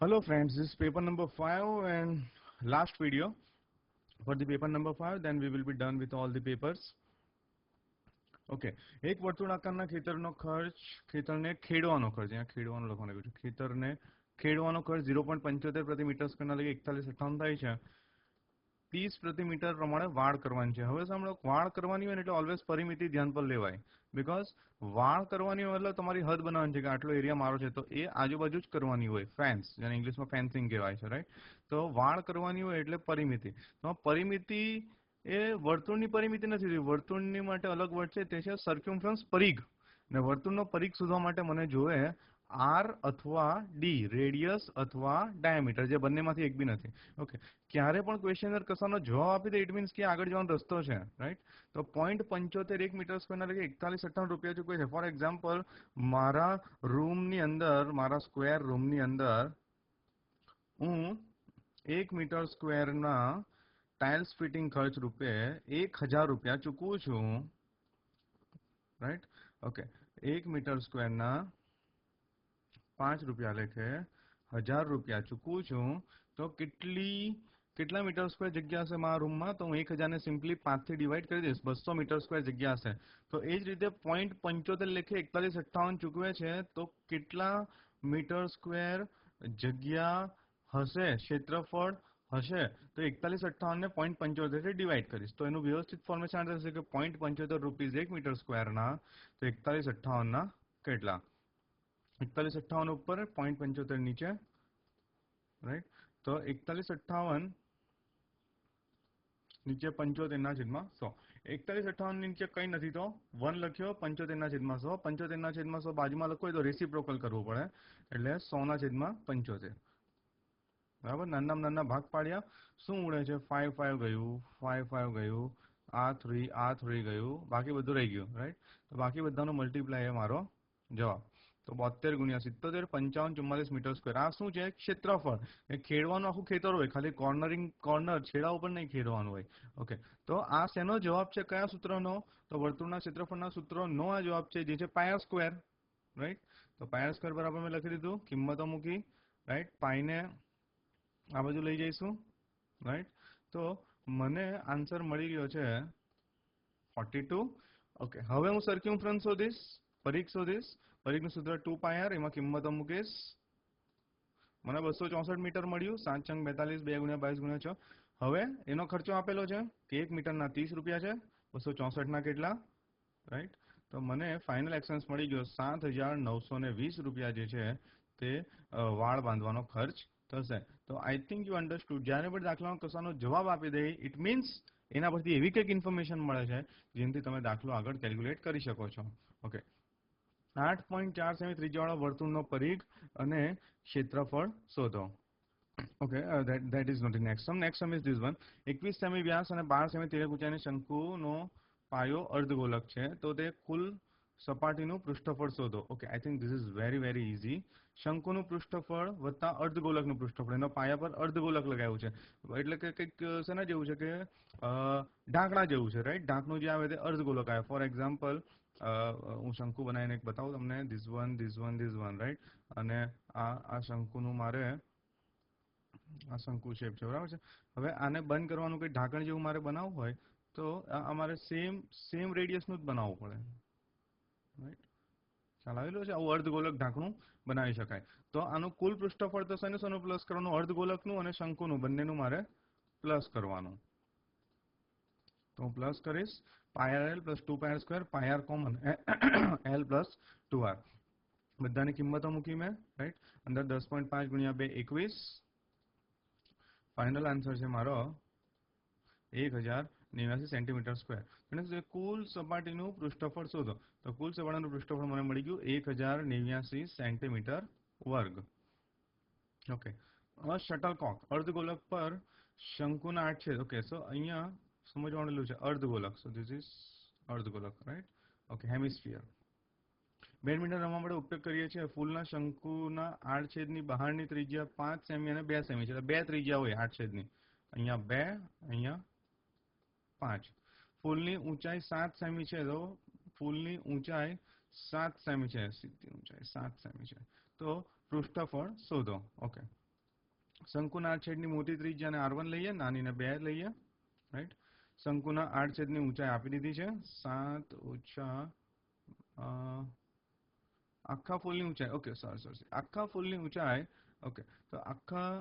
Hello friends, this is paper number 5 and last video for the paper number 5 then we will be done with all the papers. Okay એક વર્તુળ આકારના ખેતરનો ખર્ચ ખેતરને ખેડવાનો ખર્ચ અહીંયા ખેડવાનો લખવાનું આવ્યું છે ખેતરને ખેડવાનો ખર્ચ ઝીરો પોઈન્ટ પંચોતેર પ્રતિ મીટર સ્કવેરના લગી એકતાલીસ અઠ્ઠાવન થાય છે ત્રીસ પ્રતિ મીટર પ્રમાણે વાળ કરવાની છે. હવે સાંભળો, વાળ કરવાની હોય એટલે ઓલવેઝ પરિમિતિ ધ્યાન પર લેવાય. બીકોઝ વાળ કરવાની હોય એટલે તમારી હદ બનાવવાની છે કે આટલો એરિયા મારો છે, તો એ આજુબાજુ જ કરવાની હોય. ફેન્સ જેને ઇંગ્લિશમાં ફેન્સિંગ કહેવાય છે રાઈટ તો વાળ કરવાની હોય એટલે પરિમિતિ. તો પરિમિતિ એ વર્તુળની પરિમિતિ નથી વર્તુળની માટે અલગ વર્ડ છે, તે છે સર્ક્યુમફરન્સ પરિઘ. ને વર્તુળનો પરિઘ શોધવા માટે મને જોવે આર અથવા ડી, રેડિયસ અથવા ડાયામીટર, જે બંનેમાંથી એક બી નથી. ઓકે ક્યારે પણ ક્વેશ્ચનર કશાનો જવાબ આપી દે ઇટ મીન્સ કે આગળ જવાનો રસ્તો છે રાઈટ તો પોઈન્ટ પંચોતેર એક મીટર સ્ક્વેરના લગે એકતાલીસ અઠ્ઠાવન રૂપિયા ચૂકવે છે. ફોર એક્ઝામ્પલ મારા રૂમની અંદર, મારા સ્ક્વેર રૂમની અંદર હું એક મીટર સ્ક્વેરના ટાઇલ્સ ફિટિંગ ખર્ચ રૂપે એક હજાર રૂપિયા ચૂકવું છું રાઈટ ઓકે એક મીટર સ્ક્વેરના પાંચ રૂપિયા લેખે હજાર રૂપિયા. ચૂકવું છું. તો કેટલી, કેટલા મીટર સ્ક્વેર જગ્યા હશે મારા રૂમમાં તો હું એક હજારને સિમ્પલી પાંચથી ડિવાઈડ કરી દઈશ. બસો મીટર સ્ક્વેર જગ્યા હશે. તો એ જ રીતે પોઈન્ટ પંચોતેર લેખે એકતાલીસ અઠ્ઠાવન ચૂકવે છે. તો કેટલા મીટર સ્ક્વેર જગ્યા હશે? ક્ષેત્રફળ હશે? તો એકતાલીસ અઠ્ઠાવન ને પોઈન્ટ પંચોતેરથી ડિવાઈડ કરીશ. તો એનું વ્યવસ્થિત ફોર્મેશન થશે કે પોઈન્ટ પંચોતેર રૂપીઝ એક મીટર સ્ક્વેરના તો એકતાલીસ અઠ્ઠાવનના કેટલા? એકતાલીસ અઠ્ઠાવન ઉપર પોઈન્ટ પંચોતેર નીચે. રાઈટ તો એકતાલીસ અઠ્ઠાવન નીચે પંચોતેરના છેદમાં સો. એકતાલીસ અઠ્ઠાવન નીચે કંઈ નથી તો? વન લખ્યો, પંચોતેરના છેદમાં સો. પંચોતેરના છેદમાં સો બાજુમાં લખો તો રેસીપ્રોકલ કરવું પડે. એટલે સોના છેદમાં પંચોતેર. બરાબર? નાના નાના ભાગ પાડ્યા. શું ઉડે છે? ફાઈવ ફાઈવ ગયું ફાઈવ ફાઈવ ગયું, આ થ્રી આ થ્રી ગયું. બાકી બધું રહી ગયું રાઈટ તો બાકી બધાનો મલ્ટીપ્લાય એ મારો જવાબ. તો બોતેર ગુણ્યા સિત્તોતેર, પંચાવન ચુમ્માલીસ મીટર સ્ક્વેર આ શું છે? ક્ષેત્રફળ. એ ખેડવાનું આખું ખેતર હોય, ખાલી કોર્નરિંગ કોર્નર છેડા ઉપર નહીં ખેડવાનું હોય. ઓકે તો આ શેનો જવાબ છે? કયા સૂત્રનો? તો વર્તુળના ક્ષેત્રફળના સૂત્રનો આ જવાબ છે, જે છે પાયા સ્ક્વેર રાઈટ તો પાયા સ્ક્વેર બરાબર મેં લખી દીધું, કિંમતો મૂકી. રાઈટ પાઈને આ બાજુ લઈ જઈશું. રાઈટ તો મને આન્સર મળી ગયો છે ફોર્ટી ટુ ઓકે હવે હું સર્ક્યુમફરન્સ શોધીશ. પરીખ શોધીશ પરીખનું સૂત્ર ટુ પાયર એમાં કિંમતો મૂકીશ મને બસો ચોસઠ મીટર મળ્યું, સાત ચંગ બેતાલીસ, બે ગુણ્યા બાવીસ ગુણ્યા છ. હવે એનો ખર્ચો આપેલો છે, કે એક મીટરના ત્રીસ રૂપિયા છે બસો ચોસઠના કેટલા? રાઈટ તો મને ફાઇનલ એક્સપેન્સ મળી ગયો, સાત હજાર નવસો ને વીસ રૂપિયા જે છે, તે વાળ બાંધવાનો ખર્ચ થશે. તો આઈ થિંક યુ અન્ડરસ્ટુડ જ્યારે પણ દાખલાનો કશાનો જવાબ આપી દે ઇટ મીન્સ એના પરથી એવી કંઈક ઇન્ફોર્મેશન મળે છે, જેનાથી તમે દાખલો આગળ કેલ્ક્યુલેટ કરી શકો છો. ઓકે આઠ પોઈન્ટ ચાર સેમી ત્રિજ્યાવાળા વર્તુળનો પરિઘ અને ક્ષેત્રફળ શોધો. Okay that is not next sum next sum is this one એકવીસ સેમી વ્યાસ અને બાર સેમી તિરક ઊંચાઈની શંકુનો પાયો અર્ધગોલક છે. તો તે કુલ સપાટીનું પૃષ્ઠફળ શોધો. Okay I think this is very very easy શંકુનું પૃષ્ઠફળ વત્તા અર્ધગોલકનું પૃષ્ઠફળ. એનો પાયા પર અર્ધગોલક લગાવ્યું છે. એટલે કે કંઈક શેના જેવું છે કે ઢાંકણા જેવું છે રાઈટ ઢાંકણું જે આવે તે અર્ધગોલક આવે. ફોર એક્ઝામ્પલ હું શંકુ બનાવીને એક બતાવું તમને. This one this one this one right અને આ આ શંકુનું મારે, આ શંકુ શેપ છે, બરાબર છે? હવે આને બંધ કરવાનું કંઈ ઢાંકણ જેવું મારે બનાવવું હોય, તો અમારે સેમ સેમ રેડિયસનું જ બનાવવું પડે. રાઈટ ખ્યાલ આવેલો છે? આવું અર્ધગોલક ઢાંકણું બનાવી શકાય. તો આનું કુલ પૃષ્ઠફળ તો શેનું શેનું પ્લસ કરવાનું અર્ધગોલકનું અને શંકુનું બંનેનું મારે પ્લસ કરવાનું. તો હું પ્લસ કરીશ pi r L plus two pi r square pi r common L plus two R બધાની કિંમતો મૂકી મેં રાઈટ અંદર દસ પોઈન્ટ પાંચ ગુણ્યા બે એકવીસ ફાઇનલ આન્સર છે મારો એક હજાર નેવ્યાસી સેન્ટીમીટર સ્ક્વેર અને કુલ સપાટીનું પૃષ્ઠફળ શોધો તો કુલ સપાટીનું પૃષ્ઠફળ મને મળી ગયું એક હજાર નેવ્યાસી સેન્ટીમીટર વર્ગ ઓકે શટલકોક અર્ધગોલક પર શંકુના આઠ છે ઓકે સો અહીંયા સમજવાનું છે અર્ધગોલક. સો ધીસ ઇઝ અર્ધગોલક રાઈટ ઓકે હેમિસ્ફિયર બેડમિન્ટન રમવા માટે ઉપયોગ કરીએ છીએ ફૂલના શંકુના આડછેદની બહારની ત્રિજ્યા પાંચ સેમી અને બે સેમી છે. બે ત્રિજ્યા હોય આડછેદની. અહીંયા બે, અહીંયા પાંચ. ફૂલની ઊંચાઈ સાત સેમી છે, તો ફૂલની ઊંચાઈ સાત સેમી છે. સીધી ઊંચાઈ સાત સેમી છે. તો પૃષ્ઠફળ શોધો. ઓકે શંકુના આઠ છેદની મોટી ત્રિજ્યાને આર વન લઈએ, નાનીને બે લઈએ રાઈટ શંકુના આઠ છેદની ઊંચાઈ આપી દીધી છે. સાત ઓછા આખા ફૂલની ઊંચાઈ. ઓકે સોરી સોરી આખા ફૂલની ઊંચાઈ ઓકે તો આખા